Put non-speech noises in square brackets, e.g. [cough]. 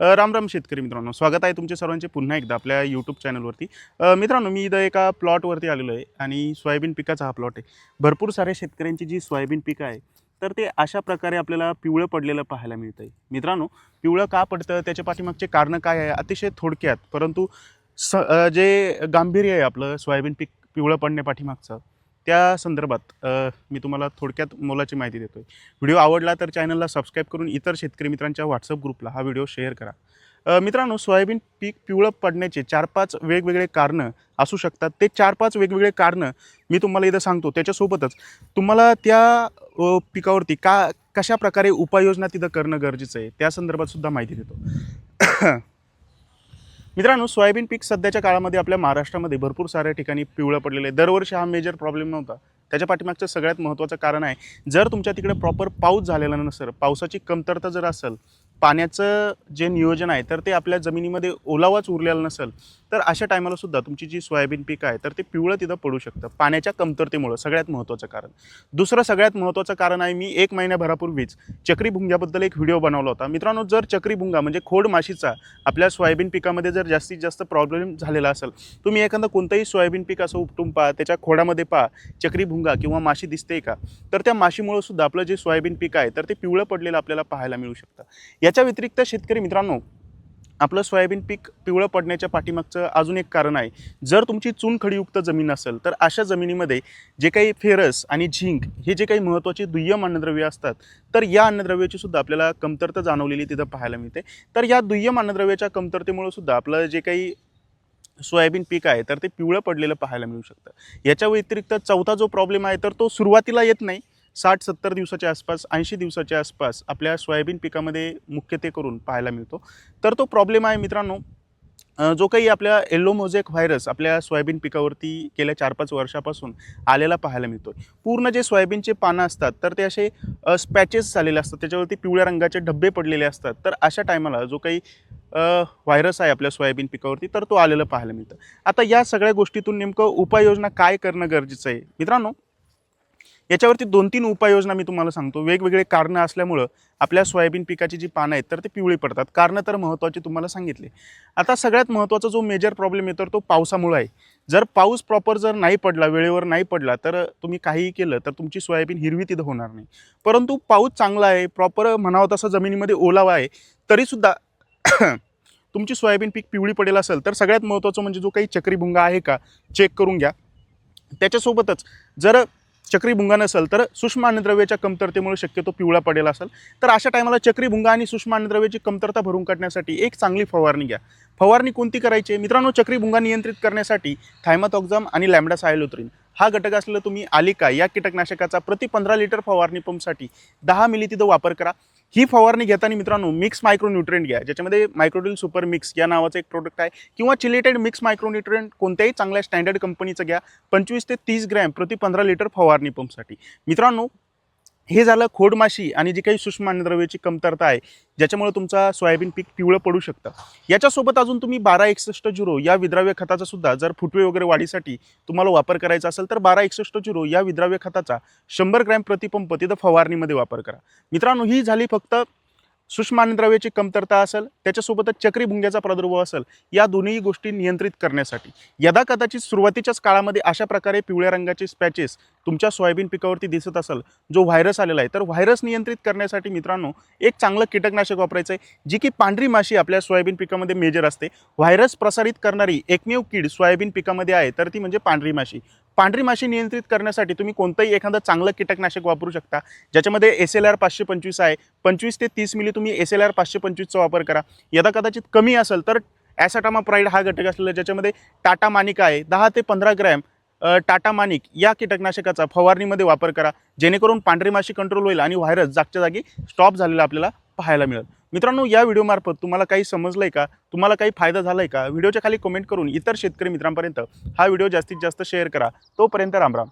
राम राम शेतकरी मित्रांनो स्वागत आहे तुमचे सर्वांचे पुन्हा एकदा आपल्या यूट्यूब चॅनलवरती मित्रांनो मी इथं एका प्लॉटवरती आलेलो आहे आणि सोयाबीन पिकाचा हा प्लॉट आहे. भरपूर साऱ्या शेतकऱ्यांची जी सोयाबीन पिकं आहे तर ते अशा प्रकारे आपल्याला पिवळं पडलेलं पाहायला मिळतं आहे मित्रांनो पिवळं का पडतं? त्याच्या पाठीमागचे कारणं काय आहे? अतिशय थोडक्यात परंतु स जे गांभीर्य आहे आपलं सोयाबीन पीक पिवळं पडण्या पाठीमागचं त्या संदर्भात मी तुम्हाला थोडक्यात मोलाची माहिती देतो आहे व्हिडिओ आवडला तर चॅनलला सबस्क्राईब करून इतर शेतकरी मित्रांच्या व्हॉट्सअप ग्रुपला हा व्हिडिओ शेअर करा. मित्रांनो सोयाबीन पीक पिवळं पडण्याचे चार पाच वेगवेगळे कारणं असू शकतात. ते चार पाच वेगवेगळे कारणं मी तुम्हाला इथं सांगतो. त्याच्यासोबतच तुम्हाला त्या पिकावरती का कशा प्रकारे उपाययोजना तिथं करणं गरजेचं आहे त्या संदर्भात सुद्धा माहिती देतो. मित्रांनो सोयाबीन पीक सध्याच्या काळामध्ये आपल्या महाराष्ट्रामध्ये भरपूर साऱ्या ठिकाणी पिवळं पडलेलं आहे. दरवर्षी हा मेजर प्रॉब्लेम नव्हता. त्याच्या पाठीमागचं सगळ्यात महत्त्वाचं कारण आहे जर तुमच्या तिकडे प्रॉपर पाऊस झालेला नसेल पावसाची कमतरता जर असेल पाण्याचं जे नियोजन आहे तर ते आपल्या जमिनीमध्ये ओलावाच उरलेला नसेल तर अशा टायमाला सुद्धा तुमची जी सोयाबीन पीक आहे तर ते पिवळं तिथं पडू शकतं. पाण्याच्या कमतरतेमुळं सगळ्यात महत्त्वाचं कारण. दुसरं सगळ्यात महत्त्वाचं कारण आहे मी एक महिन्याभरापूर्वीच चक्रीभुंग्याबद्दल एक व्हिडिओ बनवला होता. मित्रांनो जर चक्रीभुंगा म्हणजे खोड माशीचा आपल्या सोयाबीन पिकामध्ये जर जास्तीत जास्त प्रॉब्लेम झालेला असेल तुम्ही एखादं कोणतंही सोयाबीन पीक असं उपटून पहा त्याच्या खोडामध्ये पहा चक्रीभुंगा किंवा माशी दिसते का तर त्या माशीमुळं सुद्धा आपलं जे सोयाबीन पीक आहे तर ते पिवळं पडलेलं आपल्याला पाहायला मिळू शकतं. याच्या व्यतिरिक्त शेतकरी मित्रांनो आपलं सोयाबीन पीक पिवळं पडण्याच्या पाठीमागचं अजून एक कारण आहे. जर तुमची चुनखडीयुक्त जमीन असेल तर अशा जमिनीमध्ये जे काही फेरस आणि झिंक हे जे काही महत्त्वाचे दुय्यम अन्नद्रव्य असतात तर या अन्नद्रव्याची सुद्धा आपल्याला कमतरता जाणवलेली तिथं पाहायला मिळते. तर या दुय्यम अन्नद्रव्याच्या कमतरतेमुळे सुद्धा आपलं जे काही सोयाबीन पीक आहे तर ते पिवळं पडलेलं पाहायला मिळू शकतं. याच्या व्यतिरिक्त चौथा जो प्रॉब्लेम आहे तर तो सुरुवातीला येत नाही. साठ सत्तर दिवसाच्या आसपास ऐंशी दिवसाच्या आसपास आपल्या सोयाबीन पिकामध्ये मुख्यते करून पाहायला मिळतो. तर तो प्रॉब्लेम आहे मित्रांनो जो काही आपल्या येल्लो मोझेक व्हायरस आपल्या सोयाबीन पिकावरती गेल्या चार पाच वर्षापासून आलेला पाहायला मिळतो पूर्ण जे सोयाबीनचे पानं असतात तर ते असे स्पॅचेस झालेले असतात. त्याच्यावरती पिवळ्या रंगाचे डब्बे पडलेले असतात. तर अशा टायमाला जो काही व्हायरस आहे आपल्या सोयाबीन पिकावरती तर तो आलेला पाहायला मिळतं. आता या सगळ्या गोष्टीतून नेमकं उपाययोजना काय करणं गरजेचं आहे? मित्रांनो याच्यावरती दोन तीन उपाययोजना मी तुम्हाला सांगतो. वेगवेगळे कारणं असल्यामुळं आपल्या सोयाबीन पिकाची जी पानं आहेत तर ते पिवळी पडतात. कारणं तर महत्त्वाची तुम्हाला सांगितले. आता सगळ्यात महत्त्वाचा जो मेजर प्रॉब्लेम येतो तो पावसामुळं आहे. जर पाऊस प्रॉपर जर नाही पडला वेळेवर नाही पडला तर तुम्ही काहीही केलं तर तुमची सोयाबीन हिरवी तिथं होणार नाही. परंतु पाऊस चांगला आहे प्रॉपर म्हणावं तसं जमिनीमध्ये ओलावा आहे तरीसुद्धा [coughs] तुमची सोयाबीन पीक पिवळी पडेल असेल तर सगळ्यात महत्त्वाचं म्हणजे जो काही चक्रीभुंगा आहे का चेक करून घ्या. त्याच्यासोबतच जर चक्रीभुंगा नसेल तर सूक्ष्म अन्नद्रव्याच्या कमतरतेमुळे शक्यतो पिवळा पडेल असेल. तर अशा टायमाला चक्रीभुंगा आणि सूक्ष्म अन्नद्रव्याची कमतरता भरून काढण्यासाठी एक चांगली फवारणी घ्या. फवारणी कोणती करायची? आहे मित्रांनो चक्रीभुंगा नियंत्रित करण्यासाठी थायमाथॉक्झाम आणि लॅमडा सायलोत्रिन हा घटक असलेला तुम्ही आलिका या कीटकनाशकाचा प्रति पंधरा लिटर फवारणी पंपसाठी दहा मिली तिथं वापर करा. ही फवारणी घेताना मित्रांनो मिक्स मायक्रोन्युट्रिएंट घ्या. ज्याच्यामध्ये मायक्रोडिल सुपर मिक्स या नावाचं एक प्रोडक्ट आहे. किंवा चिलेटेड मिक्स मायक्रोन्युट्रिएंट कोणत्याही चांगल्या स्टँडर्ड कंपनीचं घ्या. पंचवीस ते तीस ग्रॅम प्रति पंधरा लिटर फवारणी पंपसाठी मित्रांनो हे झालं खोडमाशी आणि जी काही सूक्ष्म अन्नद्रव्याची कमतरता आहे ज्याच्यामुळे तुमचा सोयाबीन पीक पिवळं पडू शकतं. याच्यासोबत अजून तुम्ही बारा एकसष्ट झिरो या विद्राव्य खताचा सुद्धा जर फुटवे वगैरे वाढीसाठी तुम्हाला वापर करायचा असेल तर बारा एकसष्ट झिरो या विद्राव्य खताचा शंभर ग्रॅम प्रतिपंप तिथं फवारणीमध्ये वापर करा. मित्रांनो ही झाली फक्त सूक्ष्म अन्नद्रव्याची कमतरता असेल त्याच्यासोबतच चक्री भुंग्याचा प्रादुर्भाव असेल या दोन्ही गोष्टी नियंत्रित करण्यासाठी. यदा कदाचित सुरुवातीच्याच काळामध्ये अशा प्रकारे पिवळ्या रंगाचे स्पॅचेस तुमच्या सोयाबीन पिकावरती दिसत असेल जो व्हायरस आलेला आहे तर व्हायरस नियंत्रित करण्यासाठी मित्रांनो एक चांगलं कीटकनाशक वापरायचं आहे जी की पांढरी माशी आपल्या सोयाबीन पिकामध्ये मेजर असते. व्हायरस प्रसारित करणारी एकमेव कीड सोयाबीन पिकामध्ये आहे तर ती म्हणजे पांढरी माशी. पांढरी माशी नियंत्रित करण्यासाठी तुम्ही कोणतंही एखादं चांगलं कीटकनाशक वापरू शकता. ज्याच्यामध्ये एस एल आर पाचशे पंचवीस आहे. पंचवीस ते तीस मिली तुम्ही एस एल आर पाचशे पंचवीसचा वापर करा. यदा कदाचित कमी असेल तर ॲसाटामा प्राईड हा घटक असलेला ज्याच्यामध्ये टाटा मानिका आहे. दहा ते पंधरा ग्रॅम टाटा मानिक या कीटकनाशकाचा फवारणीमध्ये वापर करा. जेणेकरून पांढरी माशी कंट्रोल होईल आणि व्हायरस जागच्या जागी स्टॉप झालेला आपल्याला पाहायला मिळेल. मित्रांनो या व्हिडिओमार्फत तुम्हाला काही समजलं आहे का? तुम्हाला काही फायदा झाला आहे का व्हिडिओच्या खाली कमेंट करून इतर शेतकरी मित्रांपर्यंत हा व्हिडिओ जास्तीत जास्त शेअर करा. तोपर्यंत रामराम.